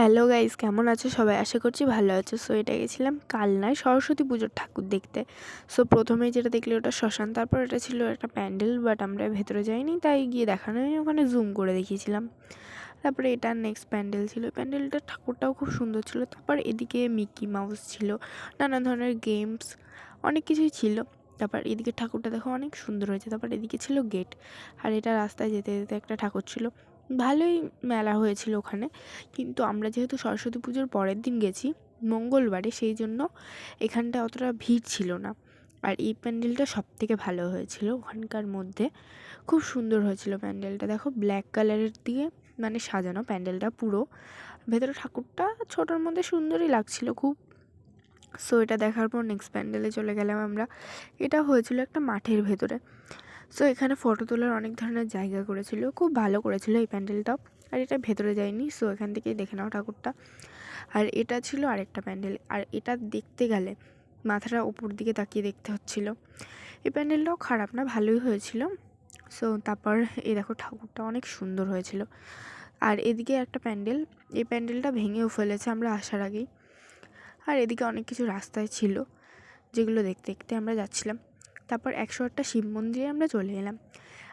Hello guys কেমন আছো? সবাই আশা করছি ভালো আছো। সো এটা গেছিলাম কালনায় সরস্বতী পুজোর ঠাকুর দেখতে। সো প্রথমে যেটা দেখলে ওটা শ্মশান, তারপর এটা ছিল একটা প্যান্ডেল বাট আমরা ভেতরে যাইনি, তাই গিয়ে দেখানো ওখানে জুম করে দেখিয়েছিলাম। তারপরে এটা নেক্সট প্যান্ডেল ছিল। প্যান্ডেলটার ঠাকুরটাও খুব সুন্দর ছিল। তারপর এদিকে মিকি মাউস ছিল, নানা ধরনের গেমস অনেক কিছুই ছিল। তারপর এদিকে ঠাকুরটা দেখো অনেক সুন্দর হয়েছে। তারপর এদিকে ছিল গেট আর এটা রাস্তায় যেতে যেতে একটা ঠাকুর ছিল। ভালোই মেলা হয়েছিল ওখানে। কিন্তু আমরা যেহেতু সরস্বতী পুজোর পরের দিন গেছি, মঙ্গলবারে সেই জন্য এখানটা অতটা ভিড় ছিল না। আর এই প্যান্ডেলটা সব থেকে ভালো হয়েছিল ওখানকার মধ্যে। খুব সুন্দর হয়েছিল প্যান্ডেলটা। দেখো ব্ল্যাক কালারের দিয়ে মানে সাজানো প্যান্ডেলটা পুরো। ভেতরে ঠাকুরটা ছোটোর মধ্যে সুন্দরই লাগছিল খুব। সো এটা দেখার পর নেক্সট প্যান্ডেলে চলে গেলাম আমরা। এটা হয়েছিল একটা মাঠের ভেতরে। সো এখানে ফটো তোলার অনেক ধরনের জায়গা করেছিল। খুব ভালো করেছিল এই প্যান্ডেলটাও আর এটা ভেতরে যায়নি। সো এখান থেকেই দেখে নাও ঠাকুরটা। আর এটা ছিল আরেকটা প্যান্ডেল। আর এটা দেখতে গেলে মাথাটা উপর দিকে তাকিয়ে দেখতে হচ্ছিল। এই প্যান্ডেলটাও খারাপ না, ভালোই হয়েছিল। সো তারপর এই দেখো ঠাকুরটা অনেক সুন্দর হয়েছিল। আর এদিকে একটা প্যান্ডেল। এই প্যান্ডেলটা ভেঙেও ফেলেছে আমরা আসার আগেই। আর এদিকে অনেক কিছু রাস্তায় ছিল, যেগুলো দেখতে দেখতে আমরা যাচ্ছিলাম। তারপর একশো আটটা শিব মন্দিরে আমরা চলে এলাম।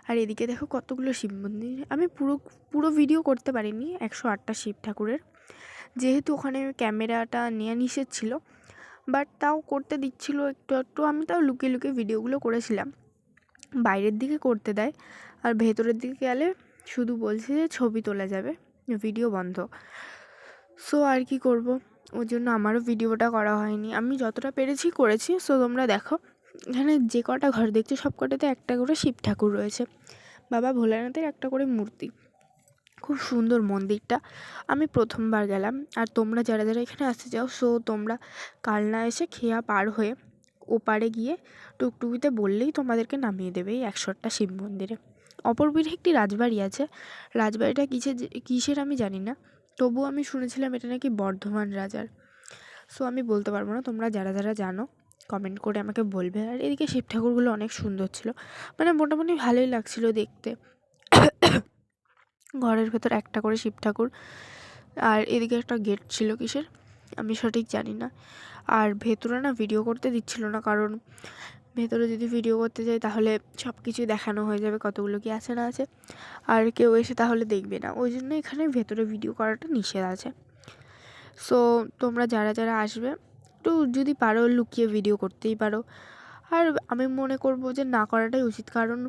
আর এদিকে দেখো কতগুলো শিব মন্দির। আমি পুরো পুরো ভিডিও করতে পারিনি একশো আটটা শিব ঠাকুরের। যেহেতু ওখানে ক্যামেরাটা নেওয়া নিষেধ ছিল বাট তাও করতে দিচ্ছিল একটু একটু। আমি তাও লুকিয়ে লুকিয়ে ভিডিওগুলো করেছিলাম। বাইরের দিকে করতে দেয়, আর ভেতরের দিকে গেলে শুধু বলছে যে ছবি তোলা যাবে ভিডিও বন্ধ। সো আর কি করব? ওর জন্য আমারও ভিডিওটা করা হয়নি। আমি যতটা পেরেছি করেছি। সো তোমরা দেখো। এখানে যে কটা ঘর দেখছ সব কটাতে একটা করে শিব ঠাকুর রয়েছে। বাবা ভোলানাথের একটা করে মূর্তি। খুব সুন্দর মন্দিরটা। আমি প্রথমবার গেলাম। আর তোমরা যারা যারা এখানে আসতে চাও, সো তোমরা কালনা এসে খেয়া পার হয়ে ওপারে গিয়ে টুকটুকিতে বললেই তোমাদেরকে নামিয়ে দেবে এই একশোটা শিব মন্দিরে। অপর পিঠে একটি রাজবাড়ি আছে। রাজবাড়িটা কিসের কিসের আমি জানি না। তবুও আমি শুনেছিলাম এটা নাকি বর্ধমান রাজার। সো আমি বলতে পারব না, তোমরা যারা যারা জানো। কমেন্ট করে আমাকে বলবে। আর এদিকে শিব ঠাকুরগুলো অনেক সুন্দর ছিল। মানে মোটামুটি ভালোই লাগছিল দেখতে। ঘরের ভেতর একটা করে শিব ঠাকুর। আর এদিকে একটা গেট ছিল কিসের? আমি সঠিক জানি না। আর ভেতরে না ভিডিও করতে দিচ্ছিল না কারণ ভেতরে যদি ভিডিও করতে যাই তাহলে সব কিছু দেখানো হয়ে যাবে কতগুলো কি আছে না আছে। আর কেউ এসে তাহলে দেখবে না। ওই জন্য এখানে ভেতরে ভিডিও করাটা নিষেধ আছে। সো তোমরা যারা যারা আসবে একটু যদি পারো লুকিয়ে ভিডিও করতেই পারো। আর আমি মনে করব যে না করাটাই উচিত, কারণ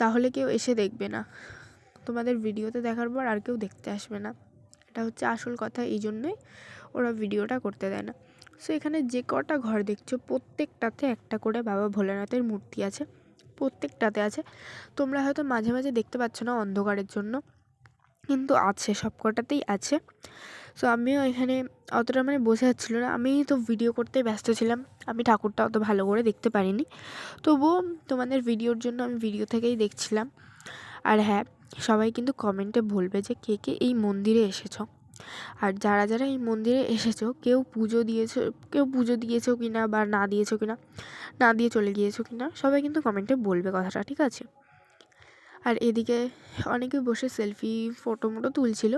তাহলে কেউ এসে দেখবে না। তোমাদের ভিডিওতে দেখার পর আর কেউ দেখতে আসবে না। এটা হচ্ছে আসল কথা, এই জন্যই ওরা ভিডিওটা করতে দেয় না। সো এখানে যে কটা ঘর দেখছ, প্রত্যেকটাতে একটা করে বাবা ভোলেনাথের মূর্তি আছে। প্রত্যেকটাতে আছে। তোমরা হয়তো মাঝে মাঝে দেখতে পাচ্ছ না অন্ধকারের জন্য। কিন্তু আছে সব কটাতেই আছে। সো আমিও এখানে অতটা মানে বোঝা যাচ্ছিল না। আমি তো ভিডিও করতে ব্যস্ত ছিলাম। আমি ঠাকুরটা অত ভালো করে দেখতে পারিনি। তবুও তোমাদের ভিডিওর জন্য আমি ভিডিও থেকেই দেখছিলাম। আর হ্যাঁ সবাই কিন্তু কমেন্টে বলবে যে, কে কে এই মন্দিরে এসেছ? আর যারা যারা এই মন্দিরে এসেছ, কেউ পুজো দিয়েছ, কেউ পুজো দিয়েছ কি না বা না দিয়েছ কি না না দিয়ে চলে গিয়েছো কি না সবাই কিন্তু কমেন্টে বলবে কথাটা, ঠিক আছে? আর এদিকে অনেকে বসে সেলফি ফটো মোটো তুলছিল।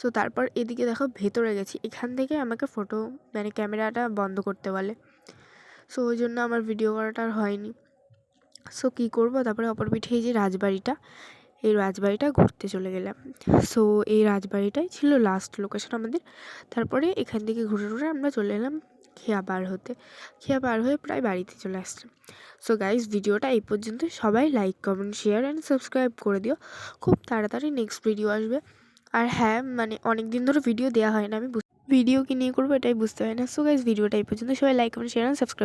সো তারপর এদিকে দেখো ভেতরে গেছি। এখান থেকে আমাকে ফটো মানে ক্যামেরাটা বন্ধ করতে বলে। সো ওই জন্য আমার ভিডিও করাটা আর হয়নি। সো কী করব? তারপরে অপর পিঠে এই যে রাজবাড়িটা, এই রাজবাড়িটা ঘুরতে চলে গেলাম। সো এই রাজবাড়িটাই ছিল লাস্ট লোকেশন আমাদের। তারপরে এখান থেকে ঘুরে ঘুরে আমরা চলে এলাম খেয়া পার হতে, খেয়া পার হয়ে প্রায় বাড়িতে চলে আসলাম। সো গাইজ ভিডিওটা এই পর্যন্ত। সবাই like comment share and subscribe করে দিও। খুব তাড়াতাড়ি নেক্সট ভিডিও আসবে। আর হ্যাঁ মানে অনেক দিন ধরে ভিডিও দেওয়া হয় না, আমি ভিডিও কি নিয়ে করব এটাই বুঝতে হয় না। সো গাইজ ভিডিওটা এই পর্যন্ত। সবাই like comment share and subscribe